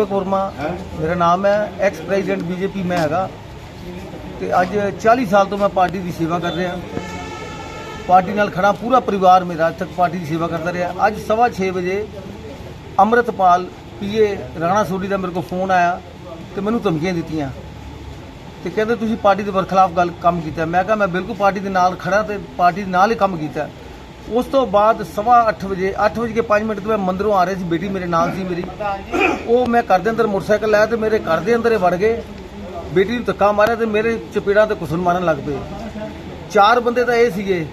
ਦੀਪਕ ਵਰਮਾ ਮੇਰਾ ਨਾਮ ਹੈ ਐਕਸ ਪ੍ਰੈਜ਼ੀਡੈਂਟ ਬੀਜੇਪੀ ਮੈਂ ਹੈਗਾ। ਤੇ ਅੱਜ 40 ਸਾਲ ਤੋਂ ਮੈਂ ਪਾਰਟੀ ਦੀ ਸੇਵਾ ਕਰ ਰਿਹਾ। ਪਾਰਟੀ ਨਾਲ ਖੜਾ ਪੂਰਾ ਪਰਿਵਾਰ ਮੇਰਾ ਅੱਜ ਤੱਕ ਪਾਰਟੀ ਦੀ ਸੇਵਾ ਕਰਦਾ ਰਿਹਾ। ਅੱਜ ਸਵਾ ਛੇ ਵਜੇ ਅੰਮ੍ਰਿਤਪਾਲ ਪੀਏ ਰਾਣਾ ਸੋਢੀ ਦਾ ਮੇਰੇ ਕੋਲ ਫੋਨ ਆਇਆ ਤੇ ਮੈਨੂੰ ਧਮਕੀਆਂ ਦਿੱਤੀਆਂ। ਤੇ ਕਹਿੰਦੇ ਤੁਸੀਂ ਪਾਰਟੀ ਦੇ ਵਰਖਲਾਫ ਗੱਲ ਕੰਮ ਕੀਤਾ। ਮੈਂ ਕਿਹਾ ਮੈਂ ਬਿਲਕੁਲ ਪਾਰਟੀ ਦੇ ਨਾਲ ਖੜਾ ਤੇ ਪਾਰਟੀ ਦੇ ਨਾਲ ਹੀ ਕੰਮ ਕੀਤਾ। ਉਸ ਤੋਂ ਬਾਅਦ ਸਵਾ ਅੱਠ ਵਜੇ ਅੱਠ ਵਜੇ ਕੇ 5 ਮਿੰਟ ਤੋਂ ਮੈਂ ਮੰਦਰੋਂ ਆ ਰਿਹਾ ਸੀ ਬੇਟੀ ਮੇਰੇ ਨਾਲ ਸੀ ਮੇਰੀ। ਉਹ ਮੈਂ ਘਰ ਦੇ ਅੰਦਰ ਮੋਟਰਸਾਈਕਲ ਲਾਇਆ ਤੇ ਮੇਰੇ ਘਰ ਦੇ ਅੰਦਰ ਇਹ ਵੜ ਗਏ। ਬੇਟੀ ਨੂੰ ਧੱਕਾ ਮਾਰਿਆ ਤੇ ਮੇਰੇ ਚਪੇੜਾਂ ਤੇ ਕੁਸਨ ਮਾਰਨ ਲੱਗ ਪਏ। ਚਾਰ ਬੰਦੇ ਤਾਂ ਇਹ ਸੀਗੇ,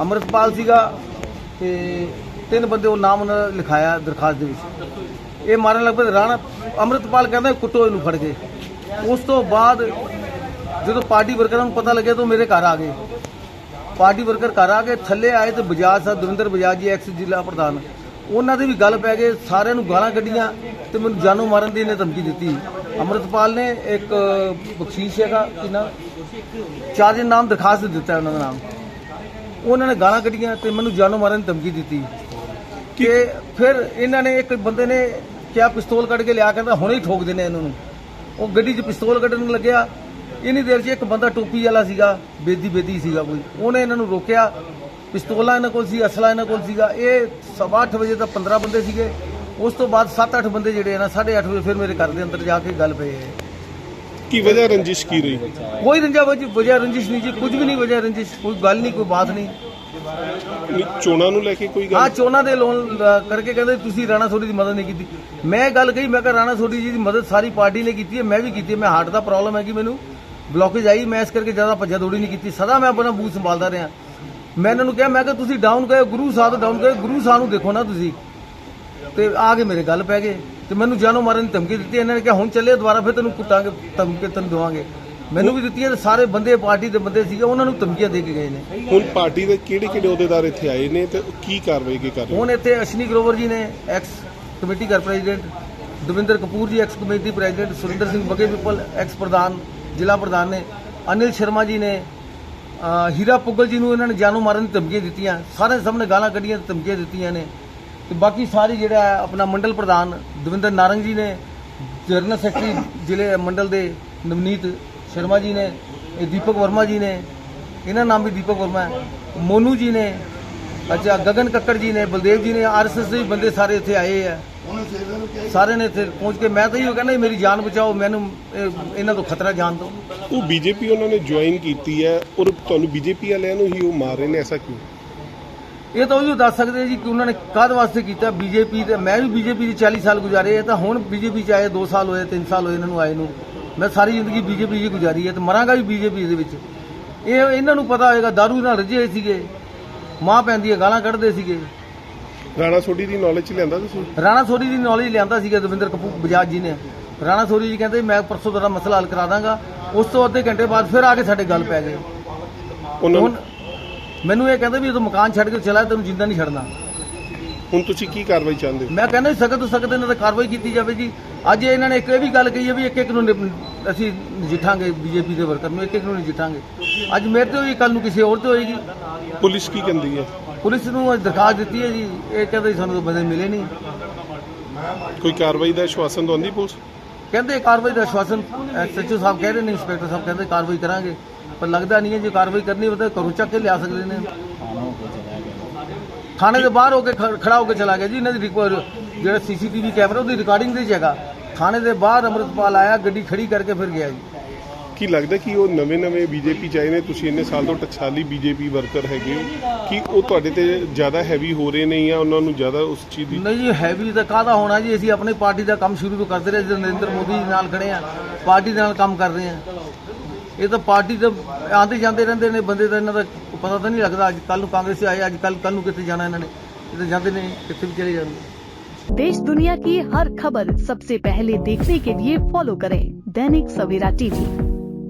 ਅੰਮ੍ਰਿਤਪਾਲ ਸੀਗਾ ਤੇ ਤਿੰਨ ਬੰਦੇ ਉਹ ਨਾਮ ਉਹਨਾਂ ਦਾ ਲਿਖਾਇਆ ਦਰਖਾਸਤ ਦੇ ਵਿੱਚ। ਇਹ ਮਾਰਨ ਲੱਗ ਪਏ ਰਾਣਾ ਅੰਮ੍ਰਿਤਪਾਲ ਕਹਿੰਦਾ ਕੁੱਟੋ ਇਹਨੂੰ ਫੜ ਕੇ। ਉਸ ਤੋਂ ਬਾਅਦ ਜਦੋਂ ਪਾਰਟੀ ਵਰਕਰਾਂ ਨੂੰ ਪਤਾ ਲੱਗਿਆ ਤਾਂ ਉਹ ਮੇਰੇ ਘਰ ਆ ਗਏ। ਪਾਰਟੀ ਵਰਕਰ ਘਰ ਆ ਕੇ ਥੱਲੇ ਆਏ ਤੇ ਬਜਾਜ ਸਾਹਿਬ ਦਵਿੰਦਰ ਬਜਾਜ ਜੀ ਐਕਸ ਜ਼ਿਲ੍ਹਾ ਪ੍ਰਧਾਨ। ਉਹਨਾਂ ਦੇ ਵੀ ਗੱਲ ਪੈ ਗਏ ਸਾਰਿਆਂ ਨੂੰ ਗਾਲਾਂ ਕੱਢੀਆਂ ਤੇ ਮੈਨੂੰ ਜਾਨੋਂ ਮਾਰਨ ਦੀ ਇਹਨੇ ਧਮਕੀ ਦਿੱਤੀ। ਅੰਮ੍ਰਿਤਪਾਲ ਨੇ ਇੱਕ ਬਖਸ਼ੀਸ਼ ਹੈਗਾ ਕਿ ਨਾ? ਚਾਰ ਦੇ ਨਾਮ ਦਰਖਾਸਤ ਦਿੱਤਾ ਉਹਨਾਂ ਦਾ ਨਾਮ। ਉਹਨਾਂ ਨੇ ਗਾਲਾਂ ਕੱਢੀਆਂ ਤੇ ਮੈਨੂੰ ਜਾਨੋਂ ਮਾਰਨ ਦੀ ਧਮਕੀ ਦਿੱਤੀ। ਕਿ ਫਿਰ ਇਹਨਾਂ ਨੇ ਇੱਕ ਬੰਦੇ ਨੇ ਕਿਹਾ ਪਿਸਤੌਲ ਕੱਢ ਕੇ ਲਿਆ ਕਹਿੰਦਾ ਹੁਣੇ ਹੀ ਠੋਕ ਦੇਣੇ ਇਹਨਾਂ ਨੂੰ। ਉਹ ਗੱਡੀ 'ਚ ਪਿਸਤੌਲ ਕੱਢਣ ਲੱਗਿਆ। ਇੰਨੀ ਦੇਰ 'ਚ ਇੱਕ ਬੰਦਾ ਟੋਪੀ ਵਾਲਾ ਸੀਗਾ ਬੇਦੀ ਬੇਦੀ ਸੀਗਾ ਕੋਈ। ਉਹਨੇ ਇਹਨਾਂ ਨੂੰ ਰੋਕਿਆ। ਪਿਸਤੌਲਾਂ ਇਹਨਾਂ ਕੋਲ ਸੀ ਅਸਲਾ ਇਹਨਾਂ ਕੋਲ ਸੀਗਾ। ਇਹ ਸਵਾ ਅੱਠ ਵਜੇ ਤੱਕ 15 ਬੰਦੇ ਸੀਗੇ। ਉਸ ਤੋਂ ਬਾਅਦ 7-8 ਬੰਦੇ ਜਿਹੜੇ ਨਾ 8:30 ਵਜੇ ਫਿਰ ਮੇਰੇ ਘਰ ਦੇ ਅੰਦਰ ਜਾ ਕੇ ਗੱਲ ਪਏ ਕੀ ਵਜ੍ਹਾ ਰੰਜਿਸ਼ ਕੀ ਰਹੀ? ਕੋਈ ਰੰਜਾ ਵਜ ਵਜ੍ਹਾ ਰੰਜਿਸ਼ ਨਹੀਂ ਜੀ ਕੁਝ ਵੀ ਨਹੀਂ ਵਜ੍ਹਾ ਰੰਜਿਸ਼ ਕੋਈ ਗੱਲ ਨਹੀਂ ਕੋਈ ਬਾਤ ਨਹੀਂ। ਚੋਣਾਂ ਨੂੰ ਲੈ ਕੇ ਕੋਈ ਹਾਂ ਗੱਲ ਚੋਣਾਂ ਦੇ ਲੋਨ ਕਰਕੇ ਕਹਿੰਦੇ ਤੁਸੀਂ ਰਾਣਾ ਸੋਢੀ ਦੀ ਮਦਦ ਨਹੀਂ ਕੀਤੀ। ਮੈਂ ਗੱਲ ਕਹੀ ਮੈਂ ਕਿਹਾ ਰਾਣਾ ਸੋਢੀ ਜੀ ਦੀ ਮਦਦ ਸਾਰੀ ਪਾਰਟੀ ਨੇ ਕੀਤੀ ਹੈ ਮੈਂ ਵੀ ਕੀਤੀ ਹੈ ਮੈਂ ਹਾਰਟ ਦਾ ਪ੍ਰੋਬਲਮ ਹੈ ਕਿ ਮੈਨੂੰ। ਬਲੌਕੇਜ ਆਈ ਮੈਂ ਇਸ ਕਰਕੇ ਜ਼ਿਆਦਾ ਭੱਜਾ ਦੌੜੀ ਨਹੀਂ ਕੀਤੀ। ਸਦਾ ਮੈਂ ਆਪਣਾ ਬੂਥ ਸੰਭਾਲਦਾ ਰਿਹਾ। ਮੈਂ ਇਹਨਾਂ ਨੂੰ ਕਿਹਾ ਮੈਂ ਕਿਹਾ ਤੁਸੀਂ ਡਾਊਨ ਗਏ ਗੁਰੂ ਸਾਹਿਬ ਡਾਊਨ ਗਏ ਗੁਰੂ ਸਾਹਿਬ ਨੂੰ ਦੇਖੋ ਨਾ ਤੁਸੀਂ। ਤੇ ਆ ਕੇ ਮੇਰੇ ਗੱਲ ਪੈ ਗਏ। ਤੇ ਮੈਨੂੰ ਜਾਨੋਂ ਮਾਰਨ ਦੀ ਧਮਕੀ ਦਿੱਤੀ ਇਹਨਾਂ ਨੇ ਕਿਹਾ ਹੁਣ ਚੱਲੇ ਦੁਬਾਰਾ ਫਿਰ ਤੈਨੂੰ ਕੁੱਟਾਂਗੇ ਧਮਕੀ ਤੈਨੂੰ ਦੇਵਾਂਗੇ। ਮੈਨੂੰ ਵੀ ਦਿੱਤੀ ਹੈ ਸਾਰੇ ਬੰਦੇ ਪਾਰਟੀ ਦੇ ਬੰਦੇ ਸੀਗੇ ਉਹਨਾਂ ਨੂੰ ਧਮਕੀਆਂ ਦੇ ਕੇ ਗਏ ਨੇ। ਹੁਣ ਪਾਰਟੀ ਦੇ ਕਿਹੜੇ ਕਿਹੜੇ ਅਹੁਦੇਦਾਰ ਇੱਥੇ ਆਏ ਨੇ ਤੇ ਕੀ ਕਾਰਵਾਈ ਕੀ ਕਰ ਰਹੇ ਹੁਣ ਇੱਥੇ ਅਸ਼ਨੀ ਗਰੋਵਰ ਜੀ ਨੇ ਐਕਸ ਕਮੇਟੀ ਘਰ president Davinder Kapoor ji ex committee president Surinder Singh Bagge ਪਿੱਪਲ ਐਕਸ ਪ੍ਰਧਾਨ ਜ਼ਿਲ੍ਹਾ ਪ੍ਰਧਾਨ ਨੇ, ਅਨਿਲ ਸ਼ਰਮਾ ਜੀ ਨੇ ਹੀਰਾ ਪੁੱਗਲ ਜੀ ਨੂੰ ਇਹਨਾਂ ਨੇ ਜਾਨੋਂ ਮਾਰਨ ਦੀ ਧਮਕੀਆਂ ਦਿੱਤੀਆਂ ਸਾਰੇ ਸਾਹਮਣੇ ਗਾਲਾਂ ਕੱਢੀਆਂ ਤੇ ਧਮਕੀਆਂ ਦਿੱਤੀਆਂ ਨੇ। ਤੇ ਬਾਕੀ ਸਾਰੇ ਜਿਹੜਾ ਆਪਣਾ ਮੰਡਲ ਪ੍ਰਧਾਨ ਦਵਿੰਦਰ ਨਾਰੰਗ ਜੀ ਨੇ, ਜਨਰਲ ਸੈਕਟਰੀ ਜ਼ਿਲ੍ਹੇ ਮੰਡਲ ਦੇ ਨਵਨੀਤ ਸ਼ਰਮਾ ਜੀ ਨੇ, ਇਹ ਦੀਪਕ ਵਰਮਾ ਜੀ ਨੇ, ਇਹਨਾਂ ਨਾਮ ਵੀ ਦੀਪਕ ਵਰਮਾ ਹੈ। ਮੋਨੂ ਜੀ ਨੇ, ਅੱਛਾ, ਗਗਨ ਕੱਕੜ ਜੀ ਨੇ, ਬਲਦੇਵ ਜੀ ਨੇ ਆਰਐਸਐਸ ਦੇ ਵੀ ਬੰਦੇ ਸਾਰੇ ਇੱਥੇ ਆਏ ਆ। ਸਾਰੇ ਨੇ ਇੱਥੇ ਪਹੁੰਚ ਕੇ ਮੈਂ ਤਾਂ ਇਹੋ ਕਹਿੰਦਾ ਮੇਰੀ ਜਾਨ ਬਚਾਓ ਮੈਨੂੰ ਇਹ- ਇਹਨਾਂ ਤੋਂ ਖਤਰਾ ਜਾਨ ਤੋਂ ਉਹ ਬੀਜੇਪੀ ਉਹਨਾਂ ਨੇ ਜੁਆਇਨ ਕੀਤੀ ਹੈ ਔਰ ਤੁਹਾਨੂੰ ਬੀਜੇਪੀ ਵਾਲਿਆਂ ਨੂੰ ਹੀ ਉਹ ਮਾਰ ਰਹੇ ਨੇ ਐਸਾ ਕਿਉਂ? ਇਹ ਤਾਂ ਉਹ ਦੱਸ ਸਕਦੇ ਜੀ ਕਿ ਉਹਨਾਂ ਨੇ ਕਾਹਦੇ ਵਾਸਤੇ ਕੀਤਾ ਬੀਜੇਪੀ ਤੇ ਮੈਂ ਵੀ ਬੀਜੇਪੀ ਦੇ 40 ਸਾਲ ਗੁਜ਼ਾਰੇ ਆ ਤਾਂ ਹੁਣ ਬੀਜੇਪੀ ਚ ਆਏ 2 ਸਾਲ ਹੋਏ 3 ਸਾਲ ਹੋਏ ਇਹਨਾਂ ਨੂੰ ਆਏ ਨੂੰ। ਮੈਂ ਸਾਰੀ ਜ਼ਿੰਦਗੀ ਬੀਜੇਪੀ 'ਚ ਗੁਜ਼ਾਰੀ ਹੈ ਤੇ ਮਰਾਂਗਾ ਵੀ ਬੀਜੇਪੀ ਦੇ ਵਿੱਚ। ਇਹ ਇਹਨਾਂ ਨੂੰ ਪਤਾ ਹੋਏਗਾ ਦਾਰੂ ਨਾਲ ਰੱਜੇ ਸੀਗੇ ਮਾਂ ਪੈਂਦੀ ਹੈ ਗਾਲਾਂ ਕੱਢਦੇ ਸੀਗੇ। ਰਾਣਾ ਸੋਢੀ ਦੀ ਨੌਲੇਜ ਚ ਲਿਆਂਦਾ ਤੁਸੀਂ? ਰਾਣਾ ਸੋਢੀ ਦੀ ਨੌਲੇਜ ਲਿਆਂਦਾ ਸੀਗਾ ਦਵਿੰਦਰ ਕਪੂਰ ਬਜਾਜ ਜੀ ਨੇ। ਰਾਣਾ ਸੋਢੀ ਜੀ ਕਹਿੰਦੇ ਮੈਂ ਪਰਸੋਂ ਤੇਰਾ ਮਸਲਾ ਹੱਲ ਕਰਾ ਦਾਂਗਾ। ਉਸ ਤੋਂ ਅੱਧੇ ਘੰਟੇ ਬਾਅਦ ਫਿਰ ਆ ਕੇ ਸਾਡੇ ਗੱਲ ਪੈ ਗਏ। ਉਹਨਾਂ ਹੁਣ ਨੂੰ ਮੈਨੂੰ ਇਹ ਕਹਿੰਦੇ ਵੀ ਇਹ ਮਕਾਨ ਛੱਡ ਕੇ ਚਲਾ ਤੈਨੂੰ ਜਿੰਦਾ ਨਹੀਂ ਛੱਡਣਾ। ਹੁਣ ਤੁਸੀਂ ਕੀ ਕਾਰਵਾਈ ਚਾਹੁੰਦੇ ਹੋ? ਮੈਂ ਕਹਿੰਦਾ ਸਖਤ ਤੋਂ ਸਖਤ ਇਹਨਾਂ ਤੇ ਕਾਰਵਾਈ ਕੀਤੀ ਜਾਵੇ ਜੀ। ਅੱਜ ਇਹਨਾਂ ਨੇ ਇੱਕ ਇਹ ਵੀ ਗੱਲ ਕਹੀ ਹੈ ਵੀ ਇੱਕ ਇੱਕ ਨੂੰ ਨਿਪ- ਅਸੀਂ ਨਜਿੱਠਾਂਗੇ ਬੀਜੇਪੀ ਦੇ ਵਰਕਰ ਨੂੰ ਇੱਕ ਇੱਕ ਨੂੰ ਨਜਿੱਠਾਂਗੇ। ਅੱਜ ਮੇਰੇ ਤੇ ਹੋਈ ਕੱਲ ਨੂੰ ਕਿਸੇ ਹੋਰ ਤੇ ਹੋਏਗੀ। ਪੁਲਿਸ ਕੀ ਕਹਿੰਦੀ ਹੈ? ਪੁਲਿਸ ਨੂੰ ਅੱਜ ਦਰਖਾਸਤ ਦਿੱਤੀ ਹੈ ਜੀ ਇਹ ਕਹਿੰਦੇ ਸਾਨੂੰ ਤਾਂ ਬੰਦੇ ਮਿਲੇ ਨਹੀਂ। ਕੋਈ ਕਾਰਵਾਈ ਦਾ ਆਸ਼ਵਾਸਨ ਦਵਾਉਂਦੀ ਪੁਲਿਸ? ਕਹਿੰਦੇ ਕਾਰਵਾਈ ਦਾ ਆਸ਼ਵਾਸਨ ਐਸਐਚਓ ਸਾਹਿਬ ਕਹਿ ਰਹੇ ਨੇ ਇੰਸਪੈਕਟਰ ਸਾਹਿਬ ਕਹਿੰਦੇ ਕਾਰਵਾਈ ਕਰਾਂਗੇ। ਪਰ ਲੱਗਦਾ ਨਹੀਂ ਹੈ ਜੇ ਕਾਰਵਾਈ ਕਰਨੀ ਹੋਵੇ ਤਾਂ ਘਰੋਂ ਚੱਕ ਕੇ ਲਿਆ ਸਕਦੇ ਨੇ। ਥਾਣੇ ਦੇ ਬਾਹਰ ਹੋ ਕੇ ਖੜਾ ਹੋ ਕੇ ਚਲਾ ਗਿਆ ਜੀ ਇਹਨਾਂ ਦੀ ਰਿਕਵਰ ਜਿਹੜਾ ਸੀਸੀਟੀਵੀ ਕੈਮਰਾ ਉਹਦੀ ਰਿਕਾਰਡਿੰਗ ਦੇ ਹੈਗਾ। ਥਾਣੇ ਦੇ ਬਾਹਰ ਅੰਮ੍ਰਿਤਪਾਲ ਆਇਆ ਗੱਡੀ ਖੜੀ ਕਰਕੇ ਫਿਰ ਗਿਆ ਜੀ। ਕੀ ਲੱਗਦਾ ਕਿ ਉਹ ਨਵੇਂ-ਨਵੇਂ ਬੀਜੇਪੀ ਚ ਆਏ ਨੇ ਤੁਸੀਂ ਇੰਨੇ ਸਾਲ ਤੋਂ ਟਕਸਾਲੀ ਬੀਜੇਪੀ ਵਰਕਰ ਹੈਗੇ ਹੋ ਕਿ ਉਹ ਤੁਹਾਡੇ ਤੇ ਜ਼ਿਆਦਾ ਹੈਵੀ ਹੋ ਰਹੇ ਨੇ ਜਾਂ ਉਹਨਾਂ ਨੂੰ ਜ਼ਿਆਦਾ ਉਸ ਚੀਜ਼ ਦੀ ਨਹੀਂ ਜੀ ਹੈਵੀ ਤਾਂ ਕਾਹਦਾ ਹੋਣਾ ਜੀ ਅਸੀਂ ਆਪਣੀ ਪਾਰਟੀ ਦਾ ਕੰਮ ਸ਼ੁਰੂ ਤੋਂ ਕਰਦੇ ਰਹੇ ਜਦੋਂ ਨਰਿੰਦਰ ਮੋਦੀ ਜੀ ਨਾਲ ਖੜੇ ਆ ਪਾਰਟੀ ਦੇ ਨਾਲ ਕੰਮ ਕਰ ਰਹੇ ਆ ਇਹ ਤਾਂ ਪਾਰਟੀ ਦੇ ਆਉਂਦੇ ਜਾਂਦੇ ਰਹਿੰਦੇ ਨੇ ਬੰਦੇ ਦਾ ਇਹਨਾਂ ਦਾ ਪਤਾ ਤਾਂ ਨਹੀਂ ਲੱਗਦਾ ਅੱਜ ਕੱਲ ਨੂੰ ਕਾਂਗਰਸ ਆਏ ਅੱਜ ਕੱਲ ਕੱਲ ਨੂੰ ਕਿੱਥੇ ਜਾਣਾ ਇਹਨਾਂ ਨੇ ਇਹ ਤਾਂ ਜਾਂਦੇ ਨੇ ਕਿੱਥੇ ਵੀ ਚਲੇ ਜਾਂਦੇ देश दुनिया की हर खबर सबसे पहले देखने के लिए फॉलो करें दैनिक सवेरा टीवी